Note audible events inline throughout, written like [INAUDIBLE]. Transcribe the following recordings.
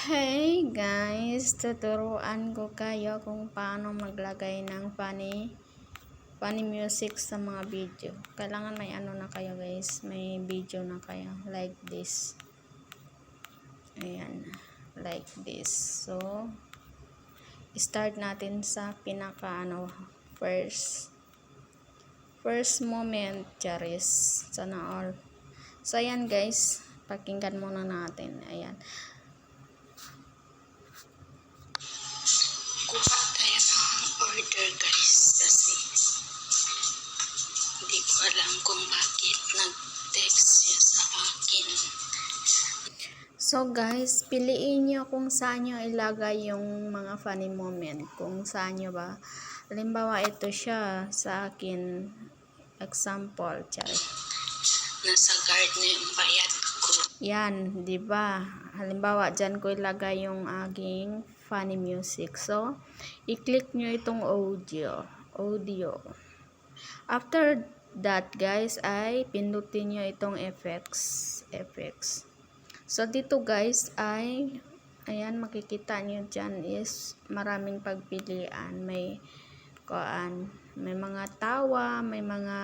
Hey guys, tuturuan ko kayo kung paano maglagay ng funny funny music sa mga video. Kailangan may ano na kayo guys, may video na kayo like this. Ayan, like this. So, start natin sa pinaka ano first first moment, Charis. Sana all. So, ayan guys, pakinggan muna natin. Ayan. Ko alam kung bakit nag-text siya sa akin. So guys, piliin nyo kung saan nyo ilagay yung mga funny moment. Kung saan nyo ba. Halimbawa, ito siya sa akin. Example, char. Nasa guard na yung bayad ko. Yan, di ba? Halimbawa, dyan ko ilagay yung aking funny music. So, i-click nyo itong audio. Audio. After that, guys, ay pindutin nyo itong effects. Effects. So, dito guys ay, ayan, makikita nyo dyan is maraming pagpilian. May, koan, may mga tawa, may mga,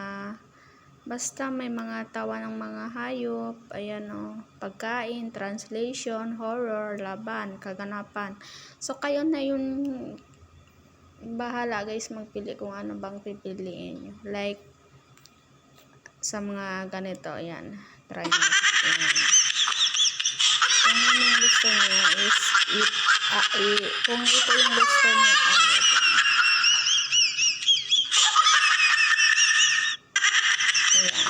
basta may mga tawa ng mga hayop, ayan o, pagkain, translation, horror, laban, kaganapan. So, kayo na yung bahala guys magpili kung ano bang pipiliin nyo. Like, sa mga ganito, ayan, try natin. Ayan kung ano yung gusto niyo is it, ah, i- kung ito yung gusto niyo ah. Ayan.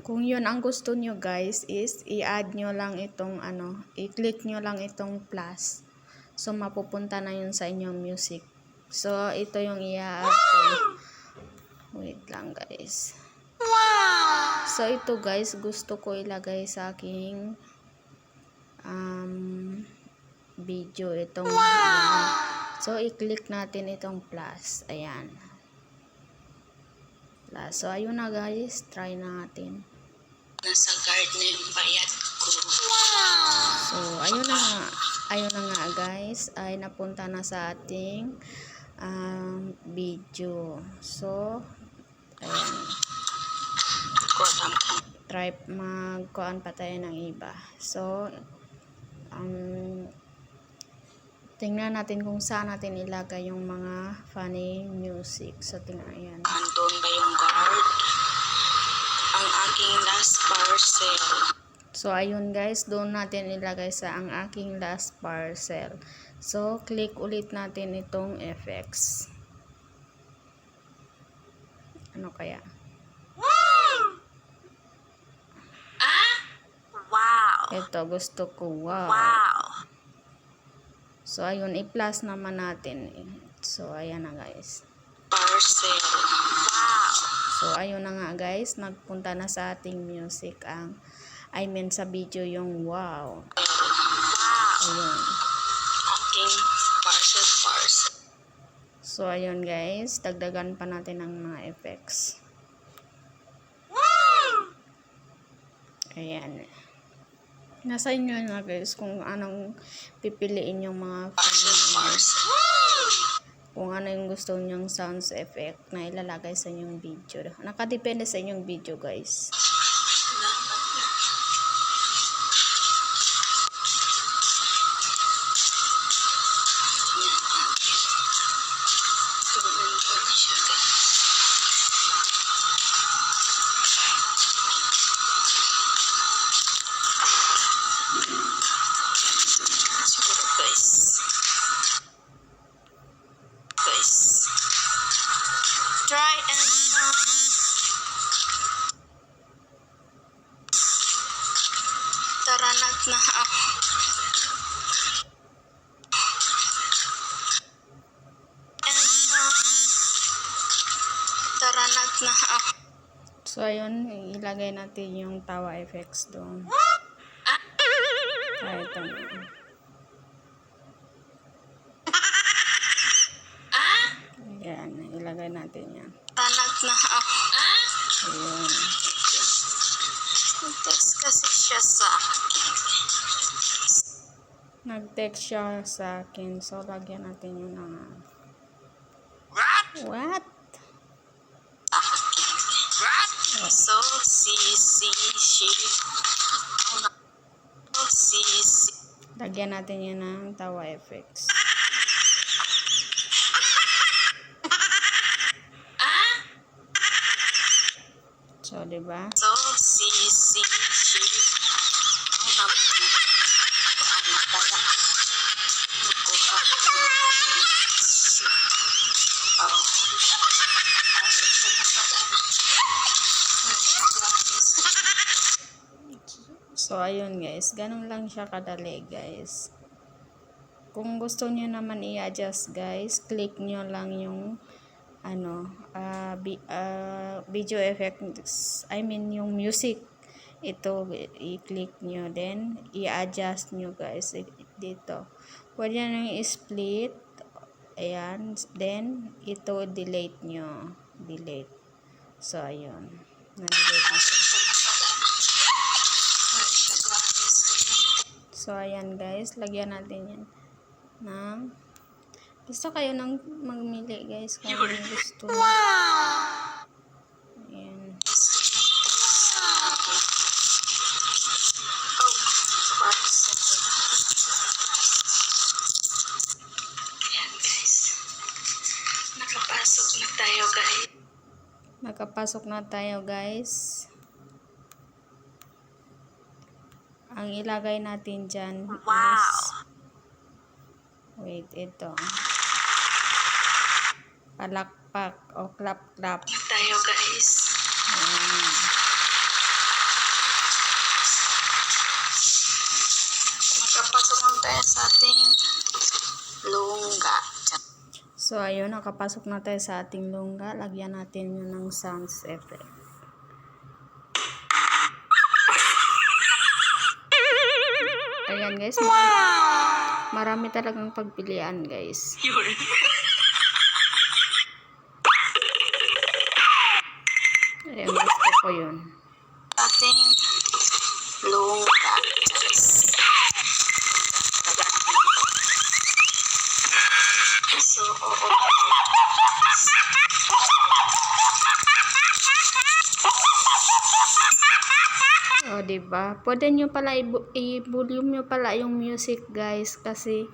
Kung yun ang gusto niyo guys is i-add nyo lang itong ano, i-click nyo lang itong plus. So mapupunta na yun sa inyong music. So ito yung i-add ko. Wait lang guys. So, ito guys, gusto ko ilagay sa aking um, video itong. So, i-click natin itong plus. Ayan. Plus. So, ayun na guys. Try natin. Nasa guard na yung bayad ko. So, ayun na nga. Ayun na nga guys. Ay napunta na sa ating um, video. So, ayan. Try magkuan pa tayo ng iba. So, um, tingnan natin kung saan natin ilagay yung mga funny music. So, tingnan, ayan. andun ba yung guard. Ang aking last parcel. So, ayun guys, doon natin ilagay sa ang aking last parcel. So, click ulit natin itong FX. Ano kaya? Wow! Ito, gusto ko. Wow. Wow! So, ayun, i-plus naman natin. So, ayan na guys. Parcel. Wow! So, ayun na nga guys, nagpunta na sa ating music ang, I mean sa video yung wow. Wow! Ayun. So, ayun guys, dagdagan pa natin ng mga effects. Ayan. Nasa inyo na guys kung anong pipiliin yung mga kung ano yung gusto nyong sounds effect na ilalagay sa inyong video. Nakadepende sa inyong video guys. Na ako. So, ayun, ilagay natin yung tawa effects doon. Ah, ito na. Ayan, ilagay natin yan. Taranat na ako. Ayun. Nag-text kasi siya sa akin. Nag-text siya sa akin. So, lagyan natin yun ng... What? What? Lagyan natin yun ng tawa effects. So, di ayun guys. Ganun lang siya kadali guys. Kung gusto niyo naman i-adjust guys, click niyo lang yung ano, ah, bi- ah, video effects. I mean, yung music. Ito, i-click nyo. Then, i-adjust nyo guys dito. Pwede nyo i-split. Ayan. Then, ito, delete nyo. Delete. So, ayun. Na-delete So, ayan guys. Lagyan natin yan ng gusto kayo nang magmili guys kung ano gusto nyo. Ayan. Nakapasok na tayo guys. Nakapasok na tayo guys. Ang ilagay natin dyan is wait, ito. Palakpak o clap-clap. Tayo guys. Ayan. Nakapasok na tayo sa ating lungga. So, ayun, nakapasok na tayo sa ating lungga. Lagyan natin yun ng sounds effect. Ayan guys, marami, talagang pagpilian guys. Ayan, gusto ko yun. O, di ba? Pwede nyo pala i-volume nyo pala yung music, guys, kasi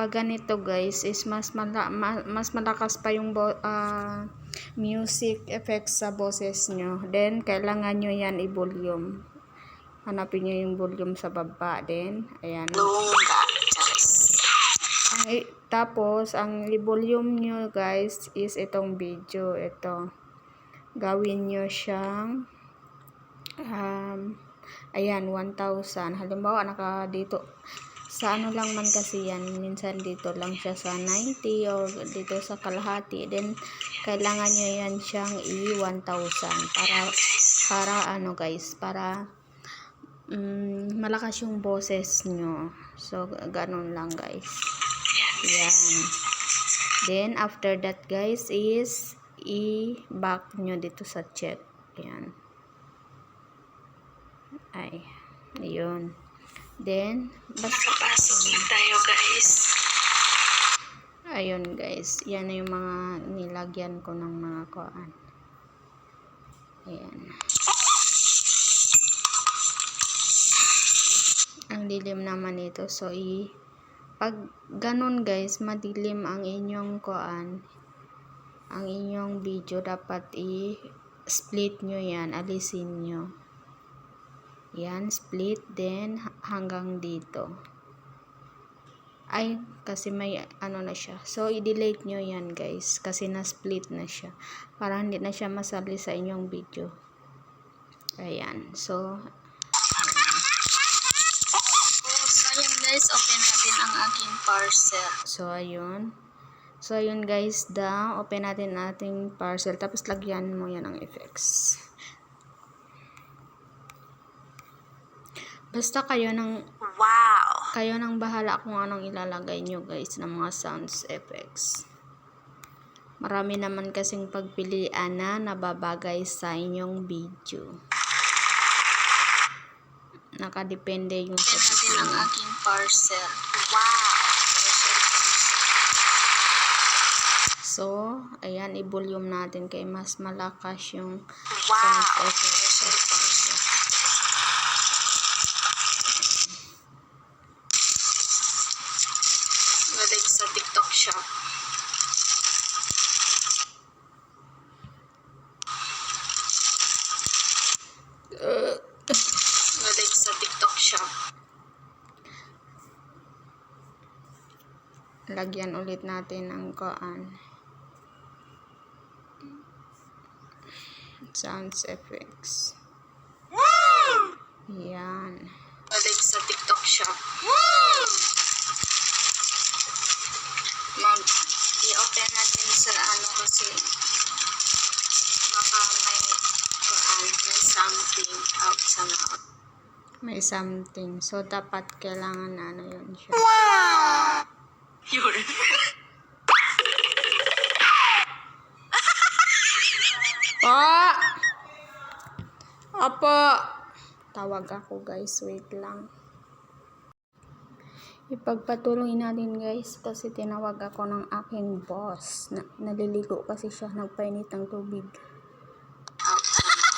pag ganito, guys, is mas mala- ma- mas malakas pa yung ah, music effects sa boses nyo. Then, kailangan nyo yan i-volume. Hanapin nyo yung volume sa baba. Then, ayan. I- tapos, ang i-volume nyo, guys, is itong video. Ito. Gawin nyo siyang um, ayan, 1,000. Halimbawa, naka dito, sa ano lang man kasi yan, minsan dito lang siya sa 90 or dito sa kalahati. Then, kailangan nyo yan siyang i-1,000 para, para ano guys, para mm, malakas yung boses nyo. So, ganun lang guys. Yan. Then, after that guys is i-back nyo dito sa chat. Yan. Ay, ayun. Then, basta, Nakapasok na tayo guys. ayun guys. Yan na yung mga nilagyan ko ng mga koan. Ayan. Ang dilim naman ito. So, i pag ganun guys, madilim ang inyong koan, ang inyong video, dapat i-split nyo yan, alisin nyo. Yan, split, then hanggang dito. Ay, kasi may ano na siya. So, i-delete nyo yan guys, kasi na-split na siya. Para hindi na siya masali sa inyong video. Ayan, so, sayang guys. Open natin ang aking parcel. So, ayun. So, ayun guys, da, open natin ating parcel. Tapos, lagyan mo yan ng effects. Basta kayo nang, Wow. kayo nang bahala kung anong ilalagay nyo guys ng mga sounds effects. Marami naman kasing pagpilian na nababagay sa inyong video. Nakadepende yung sa natin ang aking parcel. Wow! So, ayan, i-volume natin kay mas malakas yung Wow! sound effect. Parcel, parcel. Galing sa TikTok shop. Galing sa TikTok shop. Lagyan ulit natin ng koan. Sounds effects. Yan. Galing sa TikTok shop. Mag i-open natin sa ano kasi baka may kuan, may something out sa mouth. May something. So, dapat kailangan ano yun siya. Yun. [LAUGHS] Po! Opo! Tawag ako guys. Wait lang. Ipagpatuloy natin guys kasi tinawag ako ng aking boss. Na, naliligo kasi siya. Nagpainit ng tubig. Out sa mouth.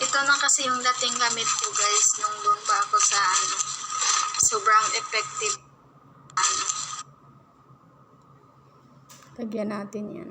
Ito na yung dating gamit ko guys nung doon pa ako sa ano. Sobrang effective. Ano. Lagyan natin yan.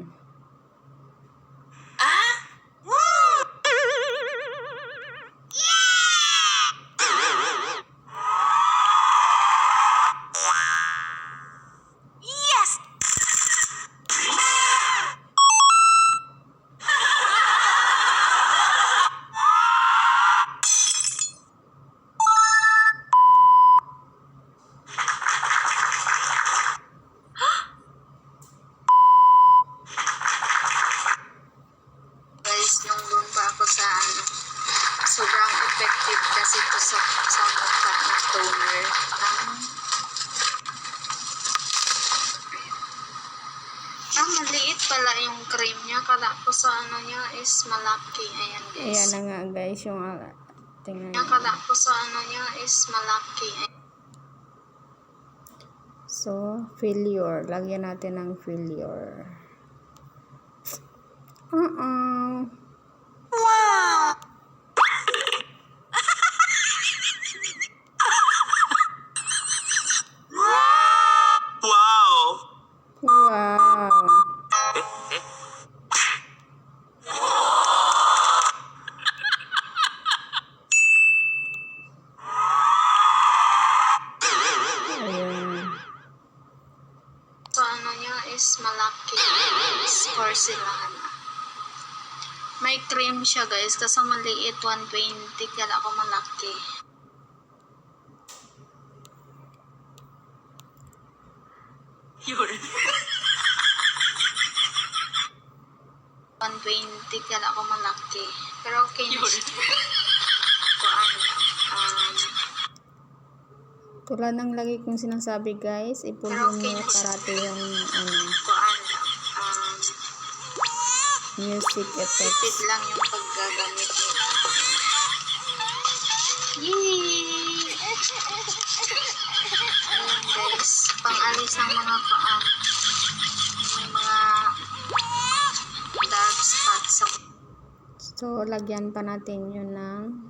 Guys yung uh, tingnan Yung kala ko sa ano niya is malaki So, failure. Lagyan natin ng failure. Uh-uh. Guys kasi maliit 120 kaya ako malaki. Yun. 120 kaya ako malaki. Pero okay na siya. Kuan, um, Tulad ng lagi kong sinasabi guys, ipulong Okay siya. parati yung ano, kuan, um, music effects. Tipid lang yung paggagamit isang mga paan may mga dark spots sa So, lagyan pa natin yun ng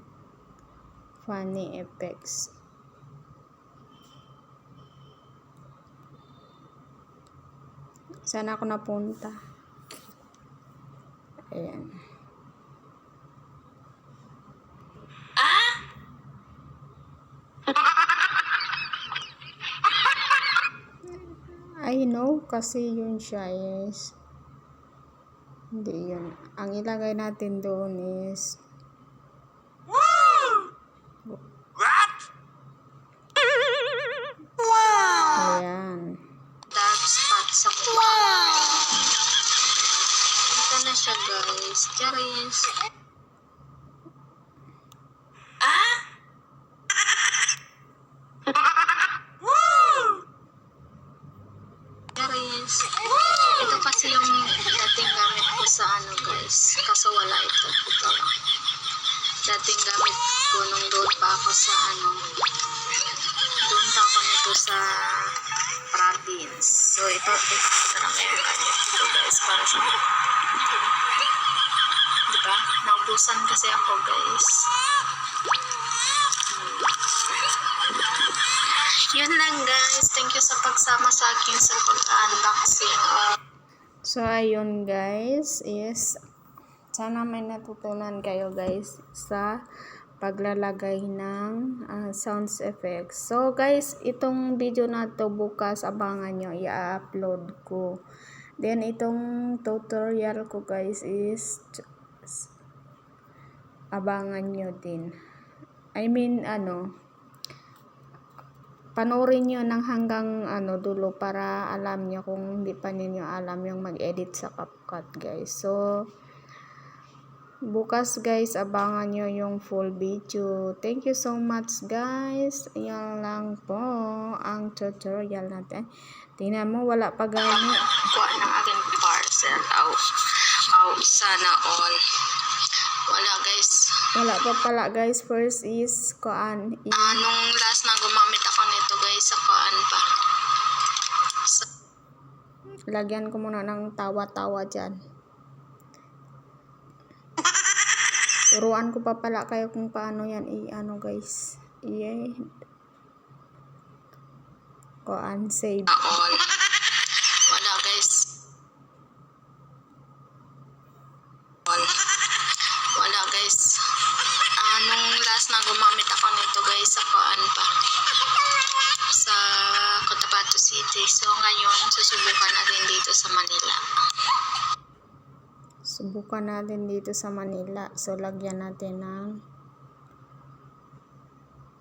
funny effects. Sana ako napunta. Ayan. Ayan. 2 kasi yun siya is hindi yun. Ang ilagay natin doon is Ayan. Dark spot sa mukha. Wow! Ito na siya guys. Charis. Ano. Pa ako nito sa province. So ito, ito, ito na meron kami. Ito guys, para sa Diba? Naubusan kasi ako guys. Yun lang guys. Thank you sa pagsama sa akin sa pag-unboxing. Uh, So, ayun guys, is sana may natutunan kayo guys sa paglalagay ng ah, sounds effects. So, guys, itong video na to bukas abangan nyo, i-upload ko. Then, itong tutorial ko guys is abangan nyo din. I mean, ano, panoorin nyo ng hanggang ano dulo para alam nyo kung hindi pa ninyo alam yung mag-edit sa CapCut guys. So, bukas guys, abangan nyo yung full video. Thank you so much guys. Yan lang po ang tutorial natin. Tingnan mo, wala pa gani. kuha ng aking parcel. Aw, aw, sana all. Wala guys. Wala pa pala guys. First is, koan, i- Anong last na gumamit ako nito guys sa kuan pa. Sa, lagyan ko muna ng tawa-tawa dyan. Turuan ko pa pala kayo kung paano yan i-ano guys. i Koan save. na all. Subukan natin dito sa Manila. So lagyan natin ng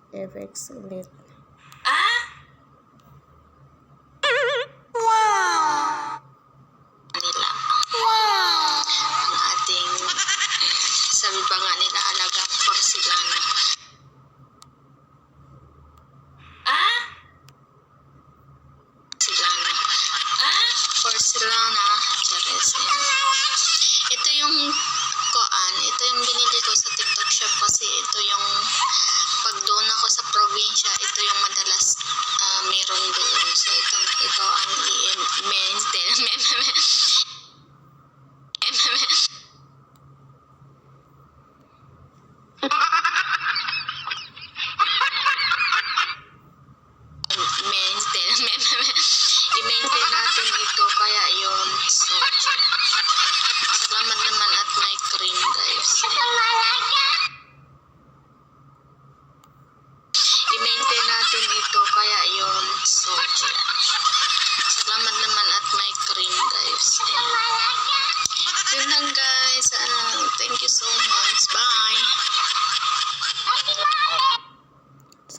FX ulit.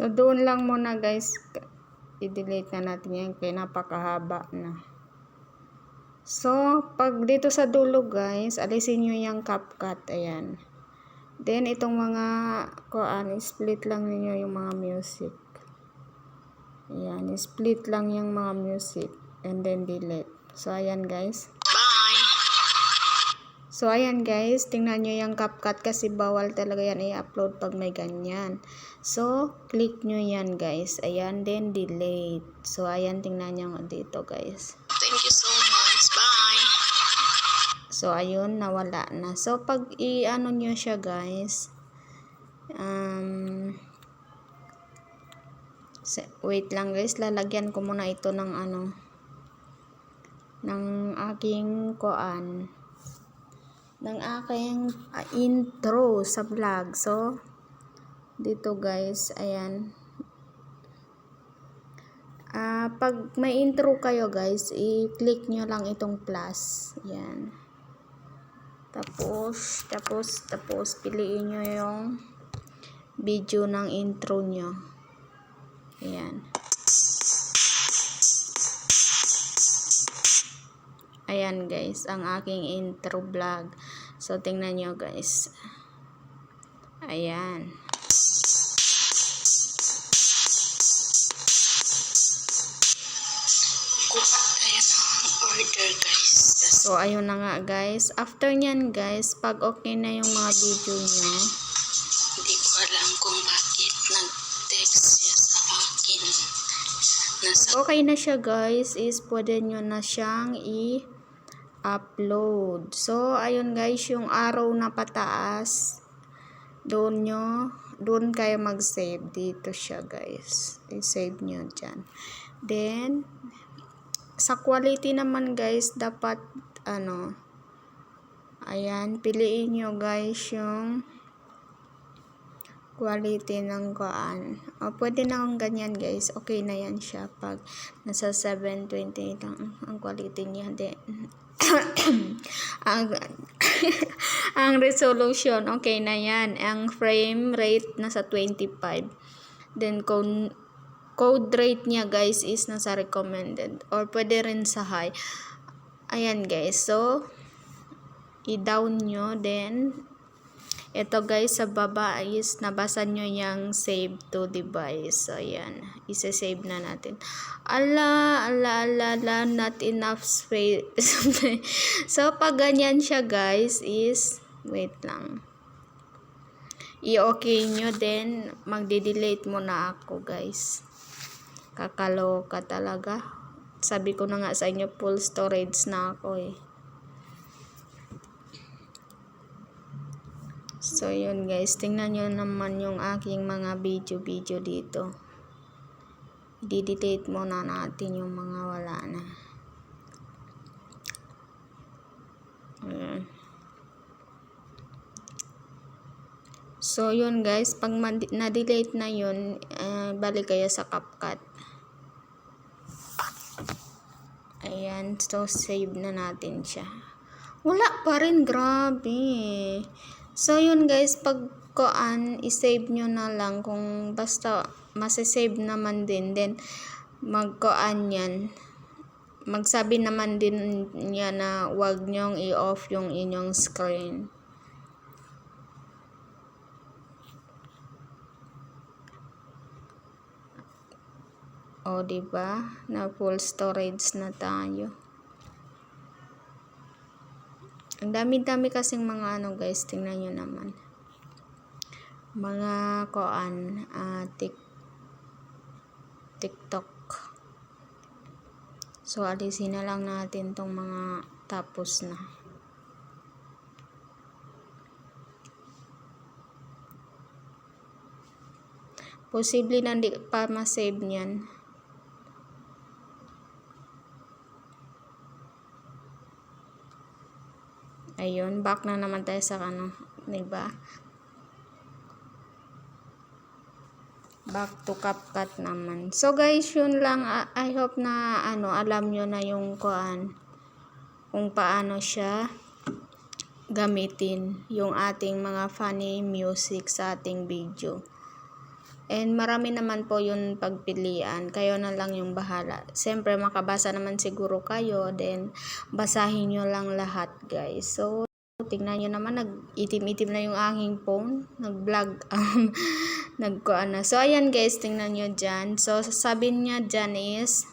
So, doon lang muna guys. I-delete na natin yan. Kaya napakahaba na. So, pag dito sa dulo guys, alisin nyo yung CapCut. Ayan. Then, itong mga kuan, split lang ninyo yung mga music. Ayan. Split lang yung mga music. And then, delete. So, ayan guys. So, ayan guys, tingnan nyo yung CapCut kasi bawal talaga yan i-upload pag may ganyan. So, click nyo yan guys. Ayan, then delete. So, ayan, tingnan nyo dito guys. thank you so much bye So, ayun, nawala na. So, pag i-ano nyo siya guys, um, wait lang guys, lalagyan ko muna ito ng ano, ng aking koan, ng aking ah, intro sa vlog. So, dito guys, ayan. Ah, pag may intro kayo guys, i-click nyo lang itong plus. Ayan. Tapos, tapos, tapos, piliin nyo yung video ng intro nyo. Ayan. Ayan guys, ang aking intro vlog. So, tingnan nyo guys. Ayan. So, ayun na nga guys. After nyan guys, pag okay na yung mga video nyo, Hindi ko alam kung bakit nag-text siya sa akin. Nasa okay na siya guys, is pwede nyo na siyang i-upload. So, ayun guys, yung arrow na pataas, doon nyo, doon kayo mag-save. Dito siya guys. I-save nyo dyan. Then, sa quality naman guys, dapat, ano, ayan, piliin nyo guys yung quality ng kuan. O, pwede na akong ganyan guys. Okay na yan siya pag nasa 720 lang ang quality niya. Then, [COUGHS] ang, [COUGHS] ang resolution, okay na yan. Ang frame rate nasa 25. Then, kung code rate niya guys is nasa recommended or pwede rin sa high. Ayan guys. So, i-down nyo. Then, ito guys, sa baba is nabasa nyo yung save to device. So, ayan. Isa-save na natin. Ala, ala, ala, ala, not enough space. [LAUGHS] so, pag ganyan siya guys is, wait lang. I-okay nyo, then magde-delete muna ako guys. Kakaloka talaga. Sabi ko na nga sa inyo, full storage na ako eh. So, yun guys. Tingnan nyo naman yung aking mga video-video dito. I-delete muna natin yung mga wala na. Ayan. So, yun guys. Pag na-delete na yun, eh, balik kayo sa CapCut. Ayan. So, save na natin siya. Wala pa rin. Grabe. So, yun guys. Pag koan, isave nyo na lang. Kung basta masasave naman din. Then, magkoan yan. Magsabi naman din niya na wag nyong i-off yung inyong screen. O, di ba? Na full storage na tayo. Ang dami-dami kasing mga ano guys, tingnan nyo naman. Mga koan, ah, tik TikTok. So, alisin na lang natin tong mga tapos na. Posible na hindi pa ma-save niyan. Ayun, back na naman tayo sa ano, 'di ba? Back to CapCut naman. So guys, yun lang. I hope na ano, alam nyo na yung kuan kung paano siya gamitin yung ating mga funny music sa ating video. And marami naman po yun pagpilian. Kayo na lang yung bahala. Siyempre, makabasa naman siguro kayo. Then, basahin nyo lang lahat, guys. So, tingnan nyo naman, nag-itim-itim na yung aking phone. Nag-vlog. [LAUGHS] Um, nagkuan na. So, ayan guys, tingnan nyo dyan. So, sabi niya dyan is,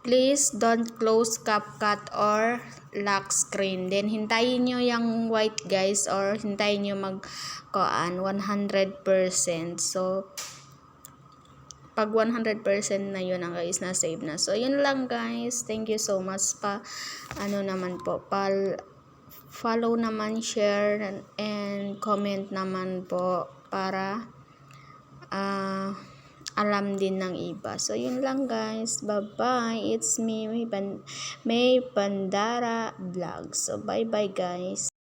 please don't close CapCut or lock screen. Then, hintayin nyo yung white guys or hintayin nyo mag kuan 100%. So, pag 100% na yun ang guys na save na. So, yun lang guys. Thank you so much pa. Ano naman po, pal follow naman, share, and, and comment naman po para ah alam din ng iba. So, yun lang guys. Bye-bye. It's me, May, Ban Bandara Vlog. So, bye-bye guys.